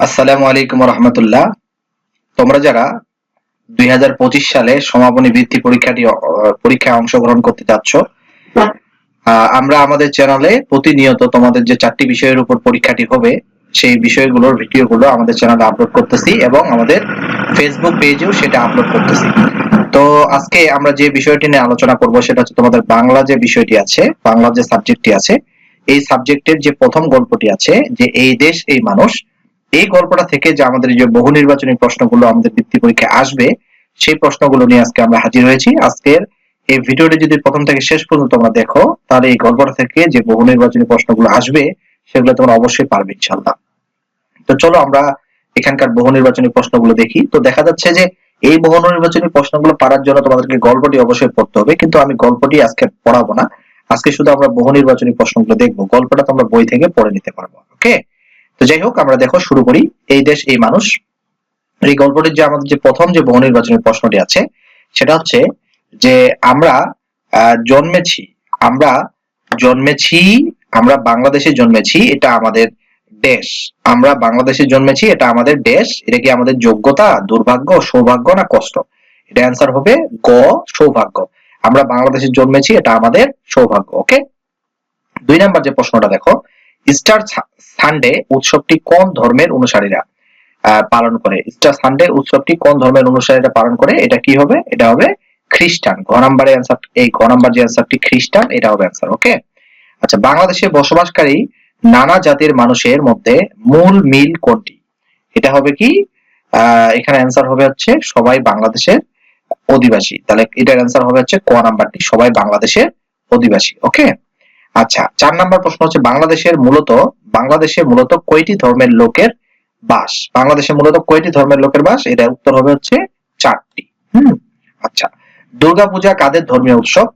আসসালামু আলাইকুম রহমতুল্লাহ তোমরা যারা দুই হাজার পঁচিশ সালে সমাপনী বৃত্তি পরীক্ষাটি পরীক্ষায় অংশগ্রহণ করতে যাচ্ছ আহ, আমরা আমাদের চ্যানেলে প্রতিনিয়ত তোমাদের যে চারটি বিষয়ের উপর পরীক্ষাটি হবে সেই বিষয়গুলোর ভিডিওগুলো আমাদের চ্যানেলে আপলোড করতেছি এবং আমাদের ফেসবুক পেজেও সেটা আপলোড করতেছি। তো আজকে আমরা যে বিষয়টি নিয়ে আলোচনা করব সেটা হচ্ছে তোমাদের বাংলা যে বিষয়টি আছে বাংলা যে সাবজেক্টটি আছে এই সাবজেক্টের যে প্রথম গল্পটি আছে যে এই দেশ এই মানুষ এই গল্পটা থেকে যে আমাদের যে বহু নির্বাচনী প্রশ্নগুলো আমাদের বৃত্তি পরীক্ষায় আসবে, সেই প্রশ্নগুলো নিয়ে আজকে আমরা হাজির হয়েছি। আজকের এই ভিডিওটি যদি প্রথম থেকে শেষ পর্যন্ত তোমরা দেখো, তাহলে এই গল্পটা থেকে যে বহু নির্বাচনী প্রশ্নগুলো আসবে, সেগুলো তোমরা অবশ্যই পারবে ইনশাল্লাহ তো চলো আমরা এখানকার বহু নির্বাচনী প্রশ্নগুলো দেখি। তো দেখা যাচ্ছে যে এই বহু নির্বাচনী প্রশ্নগুলো পারার জন্য তোমাদেরকে গল্পটি অবশ্যই পড়তে হবে, কিন্তু আমি গল্পটি আজকে পড়াবো না। আজকে শুধু আমরা বহু নির্বাচনী প্রশ্নগুলো দেখব। গল্পটা তোমরা বই থেকে পড়ে নিতে পারব ওকে তো যাই হোক, আমরা দেখো, শুরু করি। এই দেশ, এই মানুষ। এই গল্পটির যে আমাদের যে প্রথম যে বহু নির্বাচনী প্রশ্নটি আছে, সেটা হচ্ছে যে আমরা জন্মেছি। আমরা জন্মেছি, আমরা বাংলাদেশে জন্মেছি, এটা আমাদের দেশ। আমরা বাংলাদেশে জন্মেছি, এটা আমাদের দেশ। এটা কি আমাদের যোগ্যতা, দুর্ভাগ্য, সৌভাগ্য না কষ্ট? এটা অ্যান্সার হবে গ, সৌভাগ্য। আমরা বাংলাদেশে জন্মেছি, এটা আমাদের সৌভাগ্য ওকে দুই নাম্বার যে প্রশ্নটা দেখো ইস্টার সানডে উৎসবটি কোন ধর্মের অনুসারীরা পালন করে? ইস্টার সানডে উৎসবটি কোন ধর্মের অনুসারীরা পালন করে? এটা কি হবে? এটা হবে খ্রিস্টান। ঘ নাম্বারের অ্যান্সার এই ঘ নাম্বার যে অ্যান্সারটি খ্রিস্টান, এটা হবে অ্যান্সার ওকে আচ্ছা বাংলাদেশে বসবাসকারী নানা জাতির মানুষের মধ্যে মূল মিল কোনটি? এটা হবে কি? এখানে অ্যান্সার হবে হচ্ছে সবাই বাংলাদেশের অধিবাসী। তাহলে এটার অ্যান্সার হবে হচ্ছে ক নাম্বারটি, সবাই বাংলাদেশের অধিবাসী ওকে আচ্ছা চার নাম্বার প্রশ্ন হচ্ছে, বাংলাদেশের মূলত, বাংলাদেশে মূলত কয়টি ধর্মের লোকের বাস? বাংলাদেশে মূলত কয়টি ধর্মের লোকের বাস? এটা উত্তর হবে হচ্ছে চারটি। হুম আচ্ছা। দুর্গাপূজা কাদের ধর্মীয় উৎসব?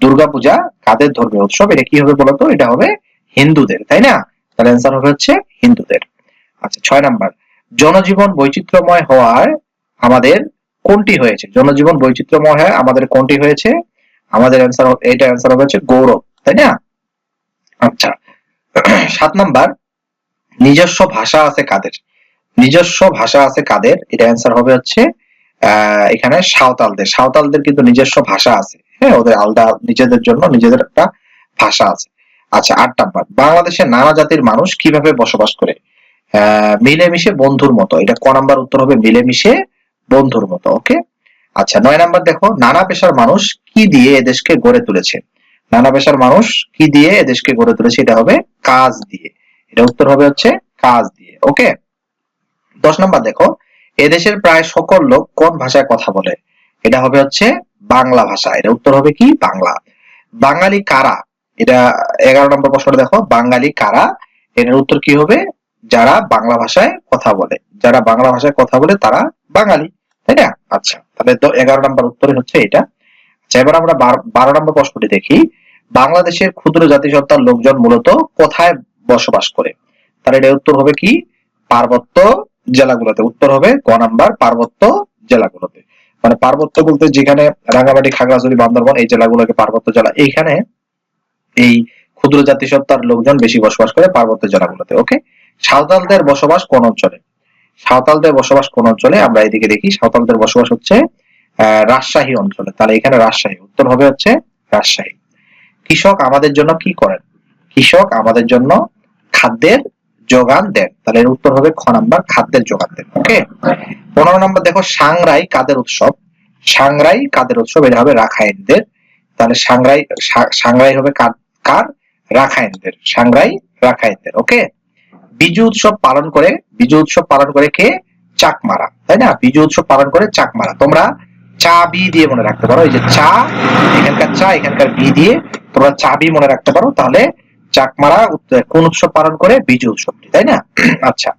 দুর্গাপূজা কাদের ধর্মীয় উৎসব? এটা কি হবে বলতো? এটা হবে হিন্দুদের, তাই না? তাহলে অ্যান্সার হবে হচ্ছে হিন্দুদের। আচ্ছা ছয় নাম্বার। জনজীবন বৈচিত্র্যময় হওয়ার আমাদের কোনটি হয়েছে? জনজীবন বৈচিত্র্যময় হয় আমাদের কোনটি হয়েছে? আমাদের অ্যান্সার এটা অ্যান্সার হবে হচ্ছে গৌরব, তাই না? আচ্ছা সাত নাম্বার, নিজস্ব ভাষা আছে কাদের? নিজস্ব ভাষা আছে কাদের? এটা অ্যান্সার হবে হচ্ছে এখানে সাঁওতালদের। সাঁওতালদের কিন্তু নিজস্ব ভাষা আছে। হ্যাঁ ওদের আলাদা, নিজেদের জন্য নিজেদের একটা ভাষা আছে। আচ্ছা আট নাম্বার বাংলাদেশের নানা জাতির মানুষ কীভাবে বসবাস করে? মিলেমিশে বন্ধুর মতো। এটা ক নাম্বার উত্তর হবে, মিলেমিশে বন্ধুর মতো ওকে আচ্ছা নয় নাম্বার দেখো, নানা পেশার মানুষ কি দিয়ে এদেশকে গড়ে তুলেছে? নানা পেশার মানুষ কি দিয়ে এদেশকে গড়ে তুলেছে এটা হবে কাজ দিয়ে। এটা উত্তর হবে হচ্ছে কাজ দিয়ে, ওকে? দশ নাম্বার দেখো, এদেশের প্রায় সকল লোক কোন ভাষায় কথা বলে? এটা হবে হচ্ছে বাংলা ভাষা। এটা উত্তর হবে কি? বাংলা। বাঙালি কারা? এটা এগারো নম্বর প্রশ্নটা দেখো, বাঙালি কারা? এটার উত্তর কি হবে? যারা বাংলা ভাষায় কথা বলে। যারা বাংলা ভাষায় কথা বলে তারা বাঙালি, তাই না? আচ্ছা তাহলে তো এগারো নম্বর উত্তরই হচ্ছে এটা। এবার আমরা বারো- বারো নম্বর প্রশ্নটি দেখি। বাংলাদেশের ক্ষুদ্র জাতিসত্তার লোকজন মূলত কোথায় বসবাস করে? তাহলে এর উত্তর হবে কি? পার্বত্য জেলাগুলোতে। উত্তর হবে ক নাম্বার, পার্বত্য জেলাগুলোতে। মানে পার্বত্য বলতে যেখানে রাঙ্গামাটি, খাগড়াছড়ি, বান্দরবান, এই জেলাগুলোকে পার্বত্য জেলা। এইখানে এই ক্ষুদ্র জাতিসত্তার লোকজন বেশি বসবাস করে পার্বত্য জেলাগুলোতে, ওকে? সাঁওতালদের বসবাস কোন অঞ্চলে? সাঁওতালদের বসবাস কোন অঞ্চলে? আমরা এদিকে দেখি, সাঁওতালদের বসবাস হচ্ছে রাজশাহী অঞ্চলে। তাহলে এখানে রাজশাহী, উত্তর হবে হচ্ছে রাজশাহী। কৃষক আমাদের জন্য কি করেন? কৃষক আমাদের জন্য খাদ্যের যোগান দেন। তাহলে উত্তর হবে খ নাম্বার, খাদ্যের যোগান দেন। ওকে? পনেরো নম্বর, দেখো সাংরাই কাদের উৎসব? সাংরাই কাদের উৎসব? এটা হবে রাখাইনদের। তাহলে সাংরাই সাংরাই হবে কার? রাখাইনদের। সাংরাই রাখাইনদের। ওকে? বিজু উৎসব পালন করে, বিজু উৎসব পালন করে কে? চাকমারা। তাই না? বিজু উৎসব পালন করে চাকমারা। তোমরা চা বি দিয়ে মনে রাখতে পারো, এই যে চা, এখানকার চা, এখানকার বি দিয়ে তোমরা চাবি মনে রাখতে পারো, তাহলে চাকমারা কোন উৎসব পালন করে? বিজু উৎসবটি, তাই না? আচ্ছা।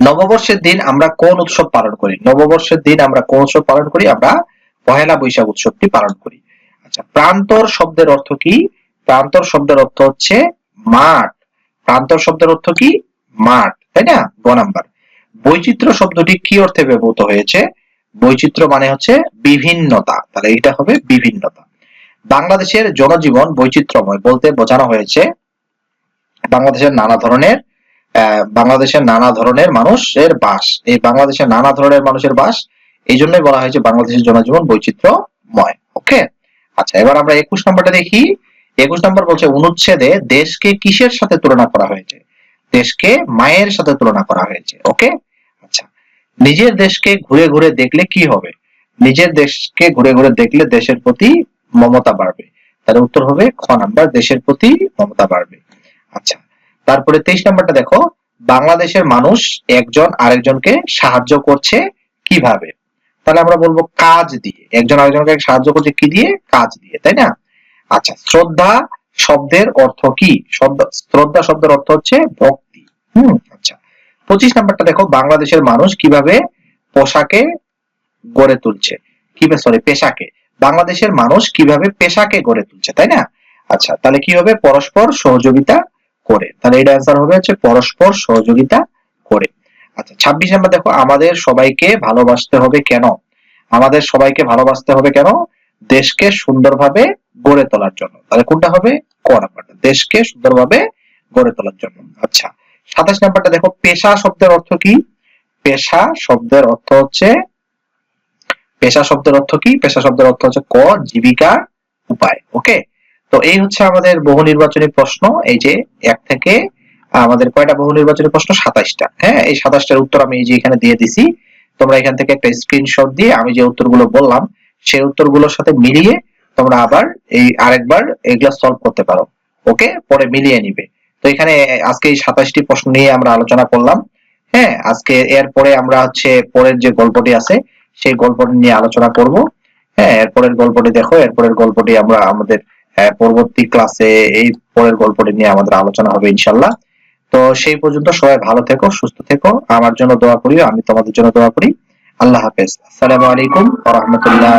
নববর্ষের দিন আমরা কোন উৎসব পালন করি? নববর্ষের দিন আমরা কোন উৎসব পালন করি? আমরা পহেলা বৈশাখ উৎসবটি পালন করি। আচ্ছা প্রান্তর শব্দের অর্থ কি? প্রান্তর শব্দের অর্থ হচ্ছে মাঠ। প্রান্তর শব্দের অর্থ কি? মাঠ, তাই না? গ নাম্বার। বৈচিত্র্য শব্দটি কি অর্থে ব্যবহৃত হয়েছে? বৈচিত্র্য মানে হচ্ছে বিভিন্নতা। তাহলে এটা হবে বিভিন্নতা। বাংলাদেশের জনজীবন বৈচিত্র্যময় বলতে বোঝানো হয়েছে, বাংলাদেশের নানা ধরনের বাংলাদেশের নানা ধরনের মানুষের বাস। এই বাংলাদেশের নানা ধরনের মানুষের বাস, এই জন্যই বলা হয়েছে বাংলাদেশের জনজীবন বৈচিত্র্যময়। ওকে? আচ্ছা এবার আমরা একুশ নম্বরটা দেখি। একুশ নম্বর বলছে, অনুচ্ছেদে দেশকে কিসের সাথে তুলনা করা হয়েছে? দেশকে মায়ের সাথে তুলনা করা হয়েছে। ওকে? নিজের দেশকে ঘুরে ঘুরে দেখলে কি হবে? নিজের দেশকে ঘুরে ঘুরে দেখলে দেশের প্রতি মমতা বাড়বে। তার উত্তর হবে, খ নাম্বার, দেশের প্রতি মমতা বাড়বে। আচ্ছা তারপরে তেইশ নাম্বারটা দেখো। বাংলাদেশের মানুষ একজন আরেকজনকে সাহায্য করছে কীভাবে? তাহলে আমরা বলব কাজ দিয়ে। একজন আরেকজনকে সাহায্য করছে কি দিয়ে? কাজ দিয়ে, তাই না? আচ্ছা শ্রদ্ধা শব্দের অর্থ কি? শ্রদ্ধা- শ্রদ্ধা শব্দের অর্থ হচ্ছে ভক্তি। হুম আচ্ছা। পঁচিশ নাম্বারটা দেখো, বাংলাদেশের মানুষ কীভাবে পোশাকে গড়ে তুলছে? কীভাবে সরি পেশাকে। বাংলাদেশের মানুষ কীভাবে পেশাকে গড়ে তুলছে, তাই না? আচ্ছা তাহলে কি হবে? পরস্পর সহযোগিতা করে। তাহলে এটা অ্যান্সার হবে হচ্ছে পরস্পর সহযোগিতা করে। আচ্ছা ছাব্বিশ নাম্বার দেখো, আমাদের সবাইকে ভালোবাসতে হবে কেন? আমাদের সবাইকে ভালোবাসতে হবে কেন? দেশকে সুন্দরভাবে গড়ে তোলার জন্য। তাহলে কোনটা হবে? ক নাম্বারটা। দেশকে সুন্দরভাবে গড়ে তোলার জন্য। আচ্ছা সাতাশ নাম্বারটা দেখো, পেশা শব্দের অর্থ কি? পেশা শব্দের অর্থ হচ্ছে, পেশা শব্দের অর্থ কি? পেশা শব্দের অর্থ হচ্ছে ক, জীবিকা, উপায় ওকে তো এই হচ্ছে আমাদের বহু নির্বাচনী প্রশ্ন, এই যে এক থেকে, আমাদের কয়টা বহু নির্বাচনী প্রশ্ন? সাতাশটা হ্যাঁ? এই সাতাশটার উত্তর আমি এই যে এখানে দিয়ে দিছি, তোমরা এখান থেকে একটা স্ক্রিনশট দিয়ে আমি যে উত্তরগুলো বললাম, সেই উত্তরগুলোর সাথে মিলিয়ে তোমরা আবার এই আরেকবার এগুলা সলভ করতে পারো ওকে পরে মিলিয়ে নিবে। তো এখানে আজকে এই সাতাশটি প্রশ্ন নিয়ে আমরা আলোচনা করলাম। হ্যাঁ আজকে এরপরে আমরা হচ্ছে পরের যে গল্পটি আছে, সেই গল্পটি নিয়ে আলোচনা করব। হ্যাঁ এরপরের গল্পটি দেখো, এরপরের গল্পটি আমরা আমাদের পরবর্তী ক্লাসে এই পরের গল্পটি নিয়ে আমাদের আলোচনা হবে ইনশাল্লাহ তো সেই পর্যন্ত সবাই ভালো থেকো, সুস্থ থেকো। আমার জন্য দোয়া করিও, আমি তোমাদের জন্য দোয়া করি। আল্লাহ হাফেজ। আসসালামু আলাইকুম রাহমাতুল্লাহ।